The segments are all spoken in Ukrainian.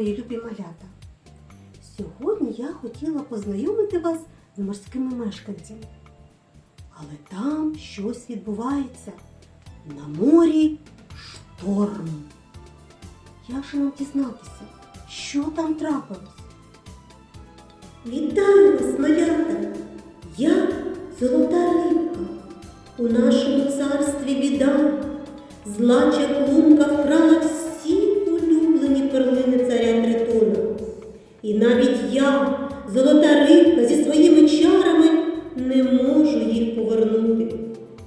мої любі малята! Сьогодні я хотіла познайомити вас з морськими мешканцями. Але там щось відбувається. На морі шторм. Як же нам дізнатися, що там трапилось? Вітаю вас, малята! Я золота рибка. У нашому царстві біда. Зла чаклунка вкрала І навіть я, золота рибка зі своїми чарами, не можу їх повернути.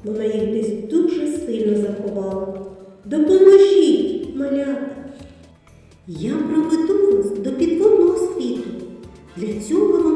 Вона їх десь дуже сильно заховала. Допоможіть, малята! Я проведу вас до підводного світу. Для цього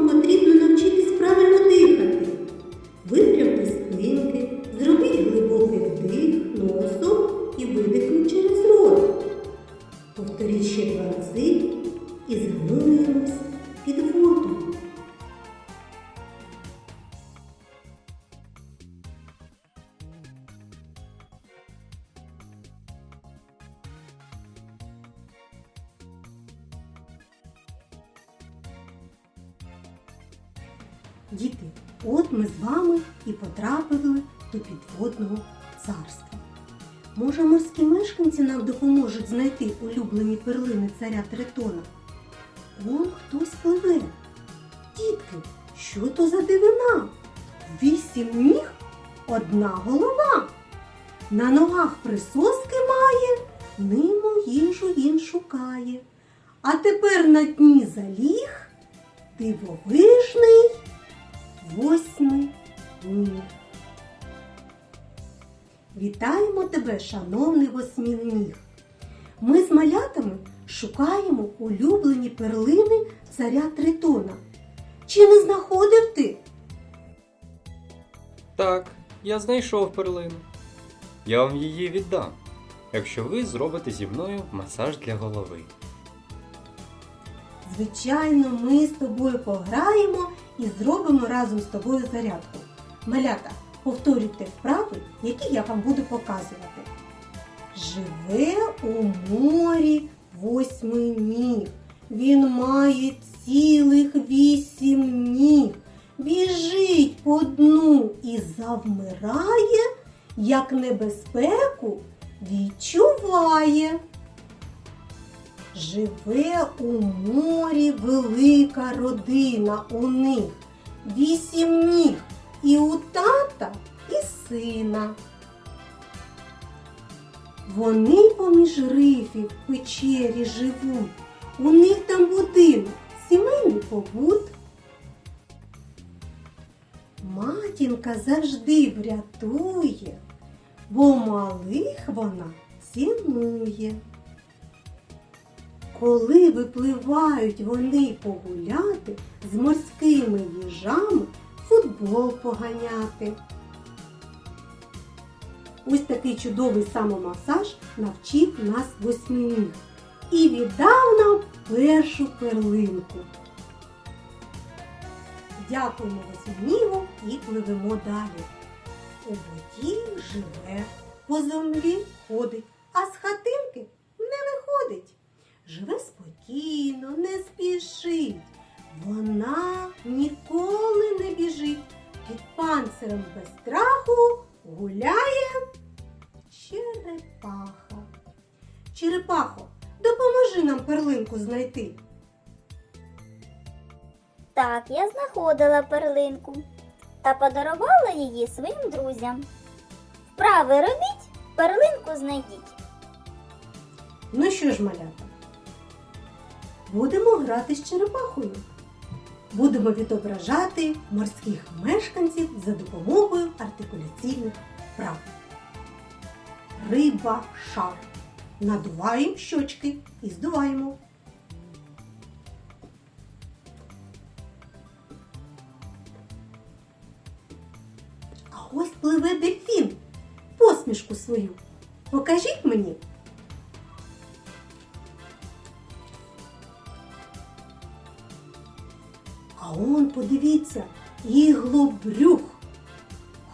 Діти, от ми з вами і потрапили до підводного царства. Може, морські мешканці нам допоможуть знайти улюблені перлини царя Тритона? Он хтось пливе. Дітки, що то за дивина? Вісім ніг, одна голова. На ногах присоски має, нимо їжу він шукає. А тепер на дні заліг дивовижний восьмий ніг. Вітаємо тебе, шановний восьминіг! Ми з малятами шукаємо улюблені перлини царя Тритона. Чи не знаходив ти? Так, я знайшов перлину. Я вам її віддам, якщо ви зробите зі мною масаж для голови. Звичайно, ми з тобою пограємо і зробимо разом з тобою зарядку. Малята, повторюйте вправи, які я вам буду показувати. Живе у морі восьминіг. Він має цілих вісім ніг. Біжить по дну і завмирає, як небезпеку відчуває. Живе у морі велика родина у них, вісім ніг і у тата, і сина. Вони поміж рифів печері живуть, у них там будинок, сімейний побут. Матінка завжди врятує, бо малих вона цінує. Коли випливають вони погуляти з морськими їжами, футбол поганяти. Ось такий чудовий самомасаж навчив нас восьминіг і віддав нам першу перлинку. Дякуємо восьминігу і пливемо далі. У воді живе, по землі ходить, а з виходить. Живе спокійно, не спішить. Вона ніколи не біжить. Під панцирем без страху гуляє черепаха. Черепахо, допоможи нам перлинку знайти. Так, я знаходила перлинку та подарувала її своїм друзям. Вправи робіть, перлинку знайдіть. Ну що ж, малята, будемо грати з черепахою. Будемо відображати морських мешканців за допомогою артикуляційних вправ. Риба шар. Надуваємо щочки і здуваємо. А ось пливе дельфін. Посмішку свою. Покажіть мені. А он, подивіться, іглобрюх.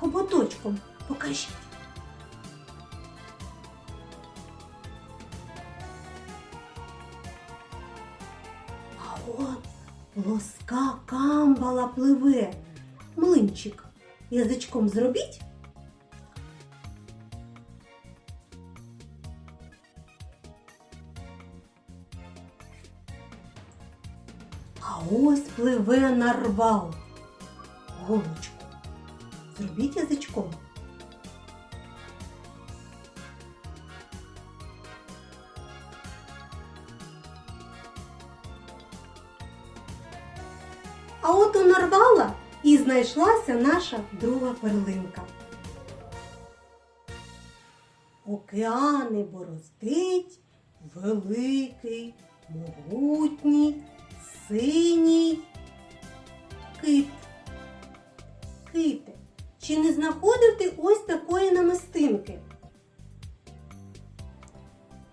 Хоботочком покажіть. А от плоска камбала пливе. Млинчик язичком зробіть. Ось пливе нарвал. Голочку. Зробіть язичком. А от у нарвала і знайшлася наша друга перлинка. Океани бороздить великий, могутній, синій кит. Ките, чи не знаходив ти ось такої намистинки?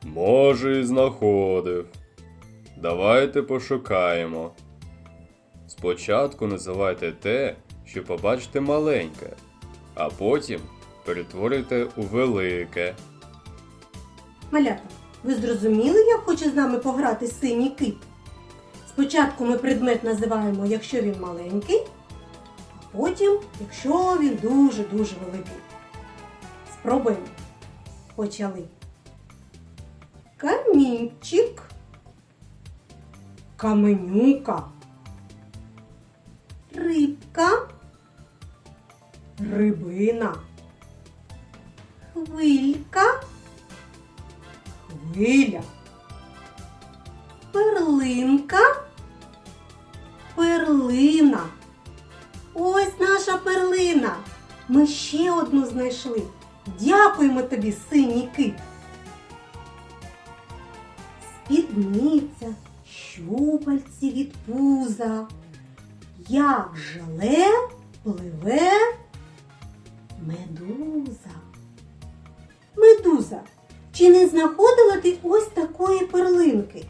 Може, і знаходив. Давайте пошукаємо. Спочатку називайте те, що побачите маленьке, а потім перетворюйте у велике. Малята, ви зрозуміли, як хоче з нами пограти синій кит? Спочатку ми предмет називаємо, якщо він маленький, а потім, якщо він дуже-дуже великий. Спробуємо. Почали. Камінчик. Каменюка. Рибка. Рибина. Хвилька. Хвиля. Перлинка. Перлина. Ось наша перлина. Ми ще одну знайшли. Дякуємо тобі, синій кит. Спідниця, щупальці від пуза. Як желе пливе медуза. Медуза, чи не знаходила ти ось такої перлинки?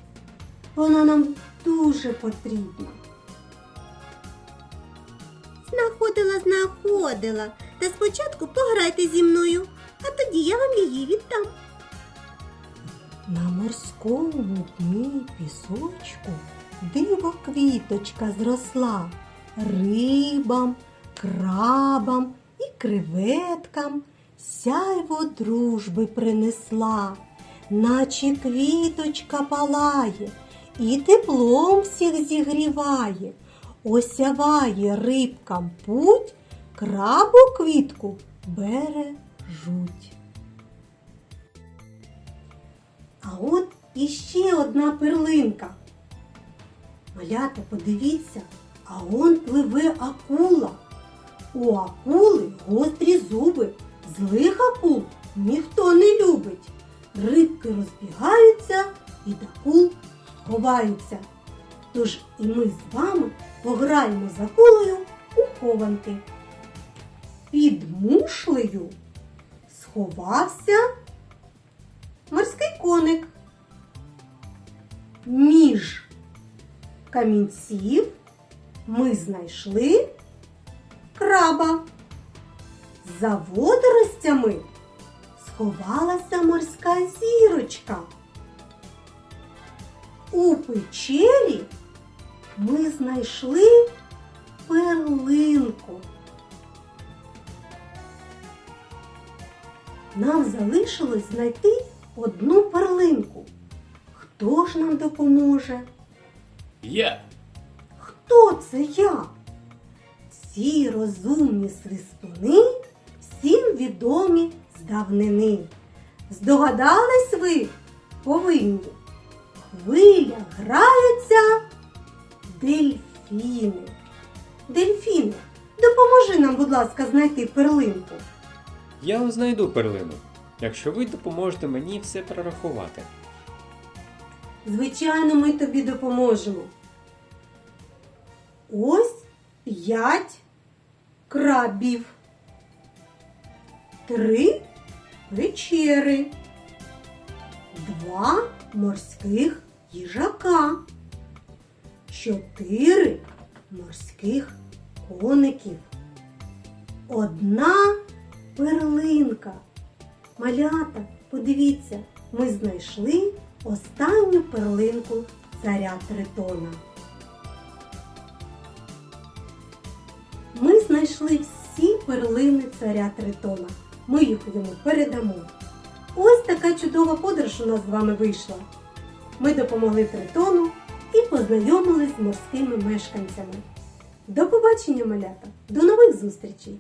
Вона нам дуже потрібна. Знаходила, знаходила. Та спочатку пограйте зі мною, а тоді я вам її віддам. На морському дні пісочку диво квіточка зросла рибам, крабам і креветкам сяйво дружби принесла, наче квіточка палає і теплом всіх зігріває, осяває рибкам путь, крабу квітку бережуть. А от іще одна перлинка. Малята, подивіться, а он пливе акула. У акули гострі зуби, злих акул ніхто не любить. Рибки розбігаються і до акул ховаються. Тож і ми з вами пограємо з акулою у хованки. Під мушлею сховався морський коник. Між камінців ми знайшли краба. За водоростями сховалася морська зірочка. У печері ми знайшли перлинку. Нам залишилось знайти одну перлинку. Хто ж нам допоможе? Я! Хто це я? Ці розумні свистуни всім відомі з давнини. Здогадались ви? Повинні. Хвиля граються дельфіни. Дельфіни, допоможи нам, будь ласка, знайти перлинку. Я знайду перлину, якщо ви допоможете мені все перерахувати. Звичайно, ми тобі допоможемо. Ось п'ять крабів, три печери, два морських їжака, чотири морських коників, одна перлинка. Малята, подивіться, ми знайшли останню перлинку царя Тритона. знайшли всі перлини царя Тритона. Ми їх йому передамо. Ось така чудова подорож у нас з вами вийшла. Ми допомогли Тритону і познайомились з морськими мешканцями. До побачення, малята! До нових зустрічей!